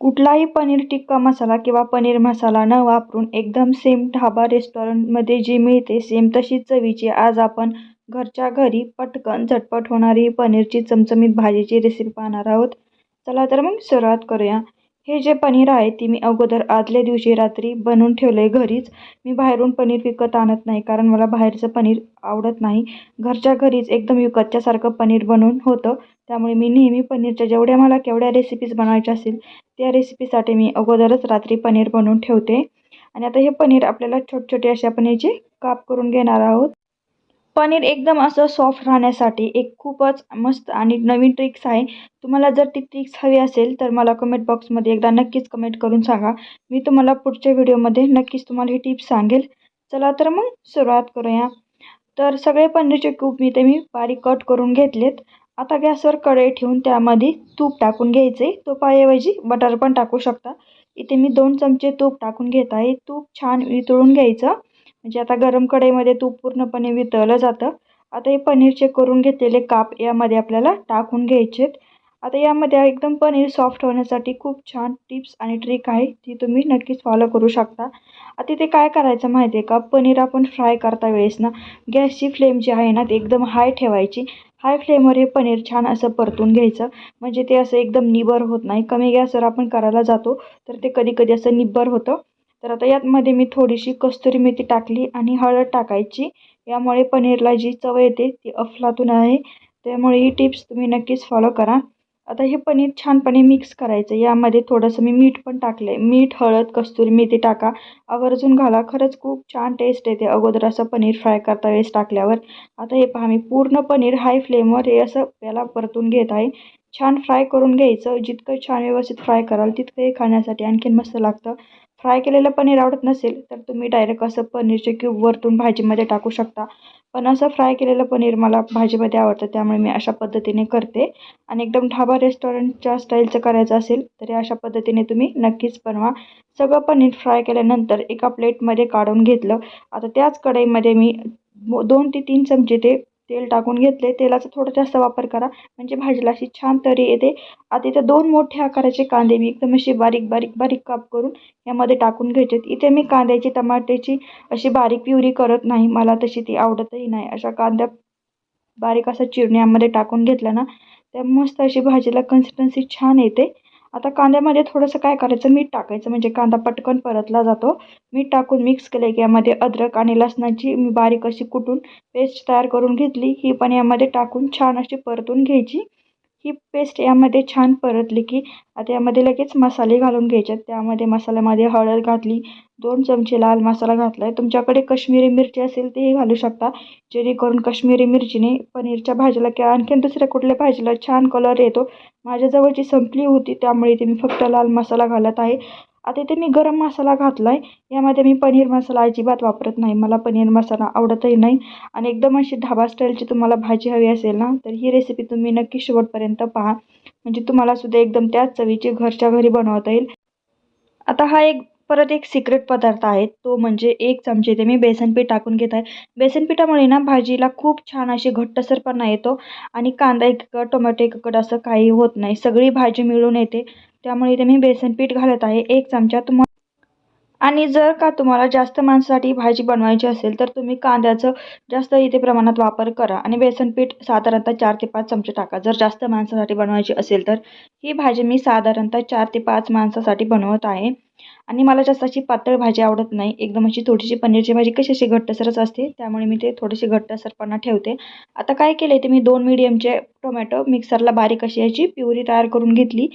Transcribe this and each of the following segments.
कुठलाही पनीर टिक्का मसाला किंवा पनीर मसाला न वापरून एकदम सेम ढाबा रेस्टॉरंटमध्ये जी मिळते सेम तशीच चवीची. आज आपण घरच्या घरी पटकन झटपट होणारी पनीरची चमचमीत भाजीची रेसिपी पाहणार आहोत. चला तर मग सुरुवात करूया. हे जे पनीर आहे ती मी अगोदर आदल्या दिवशी रात्री बनवून ठेवलं आहे घरीच. मी बाहेरून पनीर विकत आणत नाही कारण मला बाहेरचं पनीर आवडत नाही. घरच्या घरीच एकदम विकतच्यासारखं पनीर बनवून होतं. त्यामुळे मी नेहमी पनीरच्या जेवढ्या मला केवढ्या रेसिपीज बनवायच्या असतील त्या रेसिपीसाठी मी अगोदरच रात्री पनीर बनवून ठेवते. आणि आता हे पनीर आपल्याला छोटे छोटे असे आपण याचे काप करून घेणार आहोत. पनीर एकदम असं सॉफ्ट राहण्यासाठी एक खूपच मस्त आणि नवीन ट्रिक्स आहे. तुम्हाला जर ती ट्रिक्स हवी असेल तर मला कमेंट बॉक्समध्ये एकदा नक्कीच कमेंट करून सांगा. मी तुम्हाला पुढच्या व्हिडिओमध्ये नक्कीच तुम्हाला ही टिप्स सांगेल. चला तर मग सुरुवात करूया. तर सगळे पनीरचे क्यूब मी ते मी बारीक कट करून घेतलेत. आता गॅसवर कढई ठेवून त्यामध्ये तूप टाकून घ्यायचे. तुपाऐवजी बटर पण टाकू शकता. इथे मी दोन चमचे तूप टाकून घेत आहे. तूप छान वितळून घ्यायचं. म्हणजे आता गरम कढईमध्ये तूप पूर्णपणे वितळलं जातं. आता हे पनीरचे करून घेतलेले काप यामध्ये आपल्याला टाकून घ्यायचेत. आता यामध्ये एकदम पनीर सॉफ्ट होण्यासाठी खूप छान टिप्स आणि ट्रिक आहे ती तुम्ही नक्कीच फॉलो करू शकता. आता ते काय करायचं माहिती आहे का? पनीर आपण फ्राय करता वेळेस ना गॅसची फ्लेम जी आहे ना ती एकदम हाय ठेवायची. हाय फ्लेमवर हे पनीर छान असं परतून घ्यायचं. म्हणजे ते असं एकदम निबर होत नाही. कमी गॅसवर आपण करायला जातो तर ते कधी कधी असं निब्बर होतं. तर आता यातमध्ये मी थोडीशी कस्तुरी मेथी टाकली आणि हळद टाकायची. यामुळे पनीरला जी चव येते ती अफलातून आहे. त्यामुळे ही टिप्स तुम्ही नक्कीच फॉलो करा. आता हे पनीर छानपणे मिक्स करायचं. यामध्ये थोडंसं मी मीठ पण टाकलं आहे मीठ हळद कस्तुरी मेथी टाका. आवर्जून घाला. खरंच खूप छान टेस्ट येते. अगोदर असं पनीर फ्राय करता वेळेस टाकल्यावर. आता हे पहा मी पूर्ण पनीर हाय फ्लेमवर हे असं याला परतून घेत आहे. छान फ्राय करून घ्यायचं. जितकं छान व्यवस्थित फ्राय कराल तितकं हे खाण्यासाठी आणखीन मस्त लागतं. फ्राय केलेलं पनीर आवडत नसेल तर तुम्ही डायरेक्ट असं पनीरचे क्यूब वरतून भाजीमध्ये टाकू शकता. पण असं फ्राय केलेलं पनीर मला भाजीमध्ये आवडतं त्यामुळे मी अशा पद्धतीने करते. आणि एकदम ढाबा रेस्टॉरंटच्या स्टाईलचं करायचं असेल तरी अशा पद्धतीने तुम्ही नक्कीच बनवा. सगळं पनीर फ्राय केल्यानंतर एका प्लेटमध्ये काढून घेतलं. आता त्याच कढईमध्ये मी दोन ते तीन चमचे ते तेल टाकून घेतले. तेलाचा थोडा जास्त वापर करा. म्हणजे भाजीला अशी छान तरी येते. आता इथे दोन मोठे आकाराचे कांदे मी एकदम अशी बारीक बारीक बारीक काप करून यामध्ये टाकून घ्यायचे इथे मी कांद्याची टमाट्याची अशी बारीक प्युरी करत नाही. मला तशी ती आवडतही नाही. अशा कांद्या बारीक असा चिरण्यामध्ये टाकून घेतला ना त्या मस्त अशी भाजीला कन्सिस्टन्सी छान येते. आता कांद्यामध्ये थोडंसं काय करायचं? मीठ टाकायचं. म्हणजे कांदा पटकन परतला जातो. मीठ टाकून मिक्स केले की यामध्ये अद्रक आणि लसणाची मी बारीक अशी कुटून पेस्ट तयार करून घेतली. ही पण यामध्ये टाकून छान अशी परतून घ्यायची. ही पेस्ट यामध्ये छान परतली की आता यामध्ये लगेच मसाले घालून घ्यायचे. त्यामध्ये मसाल्यामध्ये हळद घातली दोन चमचे लाल मसाला घातला आहे तुमच्याकडे कश्मीरी मिरची असेल तेही घालू शकता. जेणेकरून कश्मीरी मिरचीने पनीरच्या भाजीला किंवा आणखीन दुसऱ्या कुठल्या भाजीला छान कलर येतो. माझ्याजवळची संपली होती त्यामुळे इथे मी फक्त लाल मसाला घालत आहे. आता इथे मी गरम मसाला घातला आहे यामध्ये मी पनीर मसाला अजिबात वापरत नाही. मला पनीर मसाला आवडतही नाही. आणि एकदम अशी ढाबा स्टाईलची तुम्हाला भाजी हवी असेल ना तर ही रेसिपी तुम्ही नक्की शेवटपर्यंत पहा. म्हणजे तुम्हाला सुद्धा एकदम त्याच चवीची घरच्या घरी बनवता येईल. आता हा एक परत एक सिक्रेट पदार्थ आहे. तो म्हणजे एक चमचे इथे मी बेसनपीठ टाकून घेत आहे. बेसनपीठामुळे ना भाजीला खूप छान अशी घट्टसरपणा येतो. आणि कांदा एककड टोमॅटो एककड असं काही होत नाही. सगळी भाजी मिळून येते. त्यामुळे इथे मी बेसनपीठ घालत आहे. एक चमचा तुम्हाला आणि जर का तुम्हाला जास्त माणसासाठी भाजी बनवायची असेल तर तुम्ही कांद्याचं जास्त इथे प्रमाणात वापर करा. आणि बेसनपीठ साधारणतः चार ते पाच चमचे टाका. जर जास्त माणसासाठी बनवायची असेल तर ही भाजी मी साधारणतः चार ते पाच माणसासाठी बनवत आहे. आणि मला जास्त अशी पातळ भाजी आवडत नाही. एकदम अशी थोडीशी पनीरची भाजी कशी अशी घट्टसरच असते त्यामुळे मी ते थोडीशी घट्टसरपणा ठेवते. आता काय केले ते मी दोन मीडियमचे टोमॅटो मिक्सरला बारीक अशी याची प्युरी तयार करून घेतली.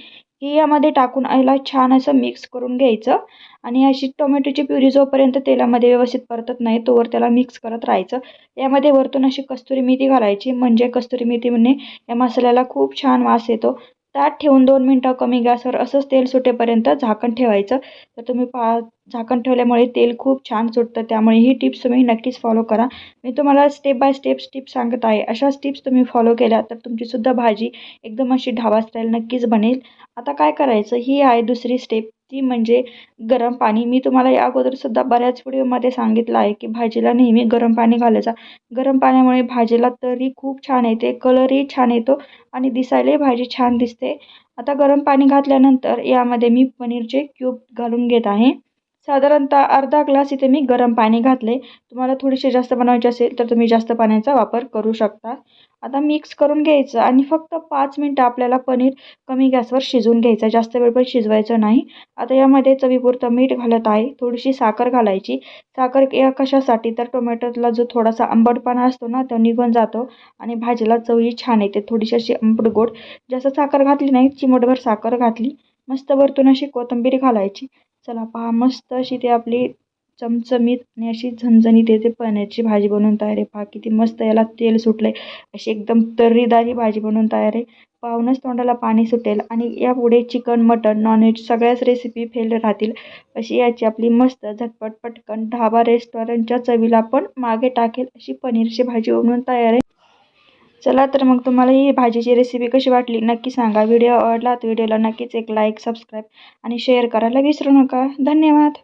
ही यामध्ये टाकून याला छान असं मिक्स करून घ्यायचं. आणि अशी टोमॅटोची प्युरी जोपर्यंत तेलामध्ये व्यवस्थित परतत नाही तोवर त्याला मिक्स करत राहायचं. यामध्ये वरतून अशी कस्तुरी मेथी घालायची. म्हणजे कस्तुरी मेथीने म्हणजे या मसाल्याला खूप छान वास येतो. ताट ठेवून दोन मिनटं कमी गॅसवर असंच तेल सुटेपर्यंत झाकण ठेवायचं. तर तुम्ही पा झाकण ठेवल्यामुळे तेल खूप छान सुटतं. त्यामुळे ही टिप्स तुम्ही नक्कीच फॉलो करा. मी तुम्हाला स्टेप बाय स्टेप टिप्स सांगत आहे. अशाच टिप्स तुम्ही फॉलो केल्या तर तुमचीसुद्धा भाजी एकदम अशी ढाबा स्टाईल नक्कीच बनेल. आता काय करायचं? ही आहे दुसरी स्टेप. ती म्हणजे गरम पाणी. मी तुम्हाला या अगोदरसुद्धा बऱ्याच व्हिडिओमध्ये सांगितलं आहे की भाजीला नेहमी गरम पाणी घालायचा. गरम पाण्यामुळे भाजीला तरी खूप छान येते कलरही छान येतो आणि दिसायलाही भाजी छान दिसते. आता गरम पाणी घातल्यानंतर यामध्ये मी पनीरचे क्यूब घालून घेत आहे. साधारणतः अर्धा ग्लास इथे मी गरम पाणी घातले. तुम्हाला थोडीशी जास्त बनवायची असेल तर तुम्ही जास्त पाण्याचा वापर करू शकता. आता मिक्स करून घ्यायचं आणि फक्त पाच मिनटं आपल्याला पनीर कमी गॅसवर शिजवून घ्यायचं. जास्त वेळ पण शिजवायचं नाही. आता यामध्ये चवीपुरतं मीठ घालत आहे. थोडीशी साखर घालायची. साखर या कशासाठी? तर टोमॅटोला जो थोडासा आंबटपणा असतो ना तो निघून जातो आणि भाजीला चवही छान येते. थोडीशी अशी आंबट गोड. जास्त साखर घातली नाही चिमटभर साखर घातली. मस्त वरतून अशी कोथिंबीर घालायची. चला पहा मस्त अशी ती आपली चमचमीत आणि अशी झणझणीत येते पनीरची भाजी बनवून तयार आहे. पहा किती मस्त याला तेल सुटलं आहे अशी एकदम तर्रीदार ही भाजी बनवून तयार आहे. पाहूनच तोंडाला पाणी सुटेल आणि यापुढे चिकन मटन नॉनव्हेज सगळ्याच रेसिपी फेल राहतील. अशी याची आपली मस्त झटपट पटकन ढाबा रेस्टॉरंटच्या चवीला पण मागे टाकेल अशी पनीरची भाजी बनवून तयार आहे. चला तर मग तुम्हाला ही भाजीची रेसिपी कशी वाटली नक्की सांगा. व्हिडिओ आवडला तर व्हिडिओला नक्कीच एक लाईक सबस्क्राईब आणि शेअर करायला विसरू नका. धन्यवाद.